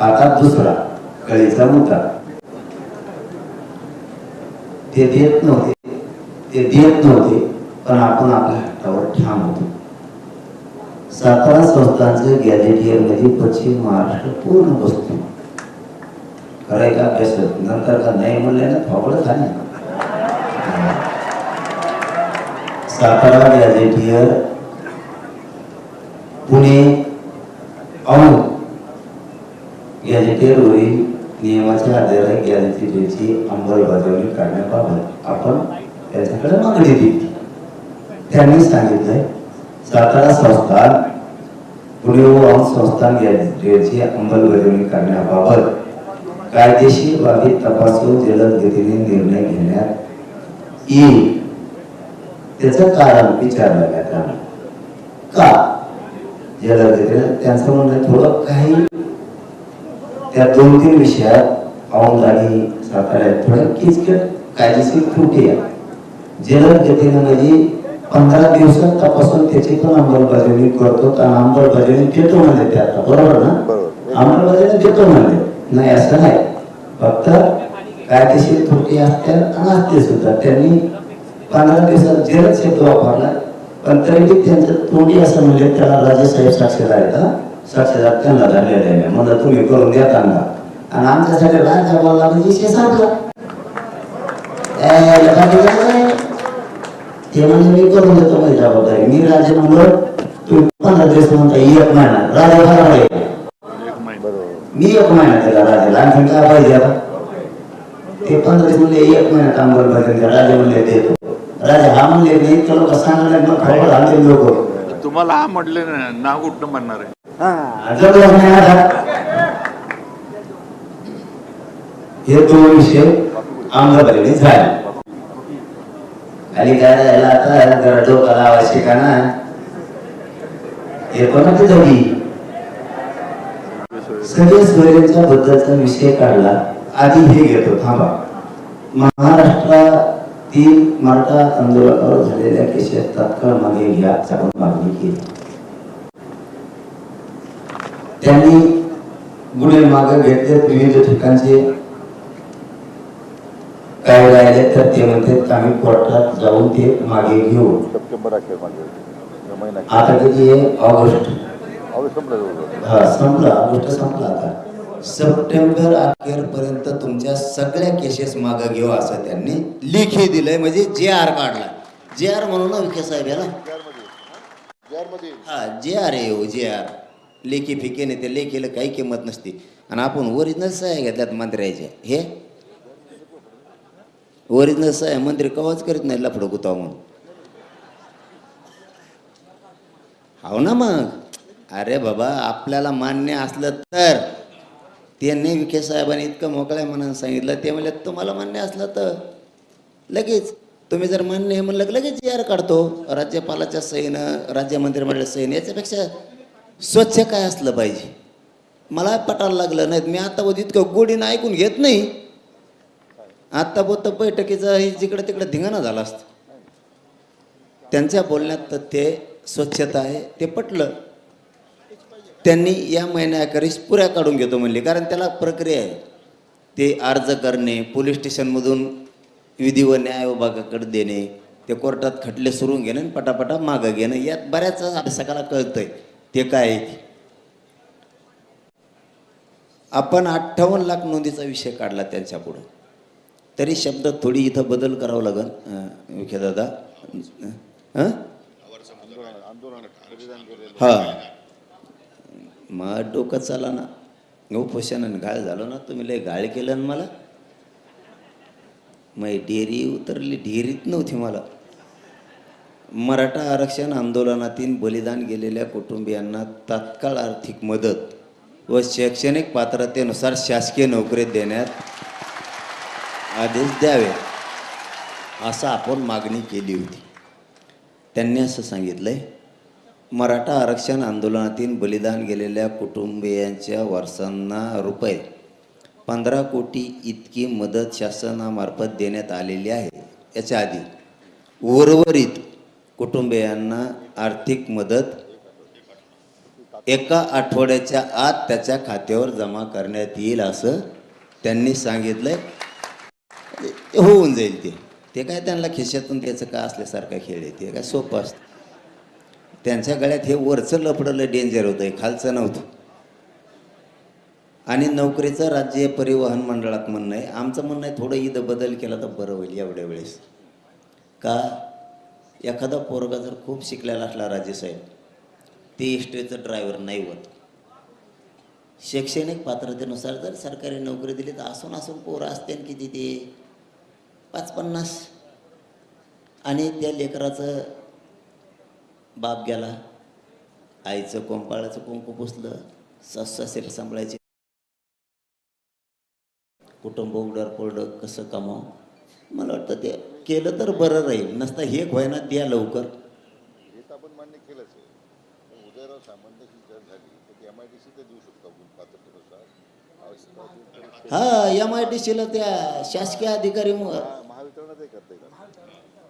आता दुसरा कळीचा मुद्दा ते देत नव्हते ते देत नव्हते पण आपण आपल्या हातावर ठाम होतो. सातारा संस्थांचं गॅलेरियरमध्ये पश्चिम महाराष्ट्र पूर्ण बसतो खरंय का? अभ्यास नंतर का नाही म्हणले ना थोपडं झाले सातारा गॅजेटियर पुणे औंध गॅजेटियरवरील नियमाच्या आधारे गॅजेटियरची अंमलबजावणी करण्याबाबत आपण त्यांच्याकडे मागणी दिली त्यांनी सांगितलंय सातारा संस्थान पुणे संस्थान गॅजेटियरची अंमलबजावणी करण्याबाबत कायदेशीर बाबी तपासून जलद गतीने निर्णय घेण्यात येईल. त्याचं कारण विचारलं गेलं आम्हाला. का? जलद गतीने त्यांचं म्हणणं थोडं काही त्या दोन तीन विषयात औंध आणि साताऱ्यात थोडं किचकट कायदेशीर त्रुटी आहे. जलद गतीने म्हणजे पंधरा दिवसात तपासून त्याची पण अंमलबजावणी करतो. आणि अंमलबजावणी देतो म्हणले ते आता. बरोबर ना. अंमलबजावणी देतो म्हणले नाही असं नाही. फक्त कायदेशीर त्रुटी असतात आणि असते सुद्धा. त्यांनी पंधरा दिवसात जलद शब्द वापरला. पण तरी त्यांचं तोंडी असं म्हणजे त्याला राजेसाहेब साक्षीदार आहेत हा त्यांना झालेलं आहे म्हणलं तुम्ही करून देता ना आणि आमच्यासाठी राजा बोलला म्हणजे संपला ते म्हणजे मी करून देतो माझी जबाबदारी मी राजे म्हणलं तुम्ही पंधरा दिवस म्हणता एक महिना राजा बरोबर मी एक महिना त्याला राजाला आणखी काय पाहिजे आता ते पंधरा दिवस म्हणले एक महिना काम करत राजा म्हणले देतो राजा हा म्हणले नाही तर लोक सांगायला मग खबर आले लोक तुम्हाला हा म्हटले ना नाव कुठं म्हणणार आहे? हे दोन विषय अंमलबजावणी झाले. खाली काय राहिला आता गरडो कला लावा शिकाना हे पण ते दोघी सगळे सोयऱ्यांच्या बद्दलचा विषय काढला आधी हे घेतो थांबा. महाराष्ट्रातील मराठा आंदोलनावर झालेल्या केशात तात्काळ मागे घ्या मागणी केली. त्यांनी गुन्हे मागे घेतले विविध ठिकाणचे काय राहिले तर ते म्हणतात आम्ही कोर्टात जाऊन ते मागे घेऊ. आता किती आहे ऑगस्ट. हा संपला. ऑगस्ट संपला आता. सप्टेंबर अखेर पर्यंत तुमच्या सगळ्या केसेस मागे घेऊ असं त्यांनी लेखी दिलंय. म्हणजे जे आर काढला. जे आर म्हणून ना? विखे साहेब याला हा जे आर आहे हो जे आर लेखी फिके नाही ते लेखीला काही किंमत नसते. आणि आपण ओरिजिनल सह्या घेतल्यात मंत्र्याच्या हे? ओरिजिनल सह्या मंत्री कवाच करीत नाही लफडं गुताव म्हणून हो ना मग? अरे बाबा आपल्याला मान्य असलं तर. त्यांनी विखे साहेबांनी इतकं मोकळ्या मनानं सांगितलं ते म्हणले तुम्हाला मान्य असलं तर. लगेच. तुम्ही जर मान्य हे म्हणलं लगेच जी आर काढतो. राज्यपालाच्या सहीनं राज्य मंत्रिमंडळाच्या सहीनं याच्यापेक्षा स्वच्छ काय असलं पाहिजे? मला पटायला लागलं नाहीत. मी आता बोध इतकं गोडीनं ऐकून घेत नाही. आत्ता बोत बैठकीचं हे जिकडे तिकडे धिंगाणा झाला असतं. त्यांच्या बोलण्यात तर ते स्वच्छता आहे ते पटलं. त्यांनी या महिन्याखेरीस पुऱ्या काढून घेतो म्हणले. कारण त्याला प्रक्रिया आहे. ते अर्ज करणे पोलीस स्टेशनमधून विधी व न्याय विभागाकडे देणे ते कोर्टात खटले सुरून घेणे आणि पटापटा मागं घेणं. यात बऱ्याच अभ्यासकाला कळतंय. ते काय आहे? आपण अठ्ठावन्न लाख नोंदीचा विषय काढला त्यांच्या पुढं तरी शब्द थोडी इथं बदल करावं लागेल विखे दादा. हां. मग डोकं चाला ना. उपोषणाने घाळ झालो ना तुम्ही लय गाळ केलं ना मला. मग डेरी उतरली डेरीत नव्हती मला. मराठा आरक्षण आंदोलनातील बलिदान गेलेल्या कुटुंबियांना तात्काळ आर्थिक मदत व शैक्षणिक पात्रतेनुसार शासकीय नोकरी देण्यात आदेश द्यावे असं आपण मागणी केली होती. त्यांनी असं सांगितलंय मराठा आरक्षण आंदोलनातील बलिदान गेलेल्या कुटुंबियांच्या वारसांना रुपये पंधरा कोटी इतकी मदत शासनामार्फत देण्यात आलेली आहे याच्या आधी उर्वरित कुटुंबियांना आर्थिक मदत एका आठवड्याच्या आत त्याच्या खात्यावर जमा करण्यात येईल असं त्यांनी सांगितलंय. होऊन जाईल ते. ते काय त्यांना खिशातून त्याचं का असल्यासारखा खेळ आहे? ते काय सोपं असतं. त्यांच्या गळ्यात हे वरचं लफडलं डेंजर होतं आहे खालचं नव्हतं. आणि नोकरीचं राज्य परिवहन मंडळात म्हणणं आहे आमचं म्हणणं आहे थोडं इथं बदल केला तर बरं होईल एवढ्या वेळेस. का? एखादा पोरगा जर खूप शिकलेला असला राजेसाहेब ते इस्टेचं ड्रायव्हर नाही होत. शैक्षणिक पात्रतेनुसार जर सरकारी नोकरी दिली तर असून असून पोरं असते ना किती ते? पाच पन्नास आणि त्या लेकराचं बाप गेला आईचं कोंपाळाचं कुंकू पुसलं सास सांभाळायचे. कुटुंब उडर पोरडं कसं कमाव? मला वाटतं ते केलं तर बरं राहील. नसता हे व्हायना द्या लवकर. हे एम आय डी हा सीला त्या शासकीय अधिकारी हा,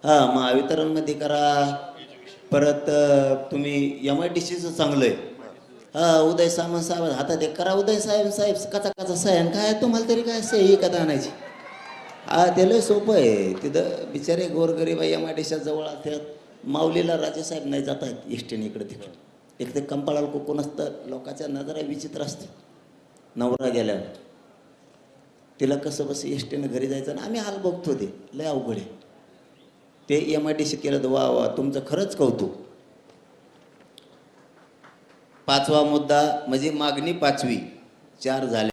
हा महावितरणमध्ये करा. परत तुम्ही एम आय टी सीचं चांगलं आहे. हा उदय सामंत साहेब हातात एक करा. उदय साहेब साहेब कचा कचा साहेब काय तुम्हाला तरी काय सही कथा आणायची हा ते लय सोपं आहे. तिथं बिचारे गोरगरीब एम आय डीच्या जवळ असतात. माऊलीला राजेसाहेब नाही जात आहेत इष्टीने इकडे तिकडे. एक ते कंपाळाला कोकून असतं लोकांच्या नजरा विचित्र असते. नवरा गेल्यावर. तिला कसं बस एसटीनं घरी जायचं ना आम्ही हाल बघतो ते. लय अवघड आहे. ते एम आय डी सी केलं तर वा वा तुमचं खरंच कौतुक. पाचवा मुद्दा म्हणजे मागणी पाचवी. चार झाले.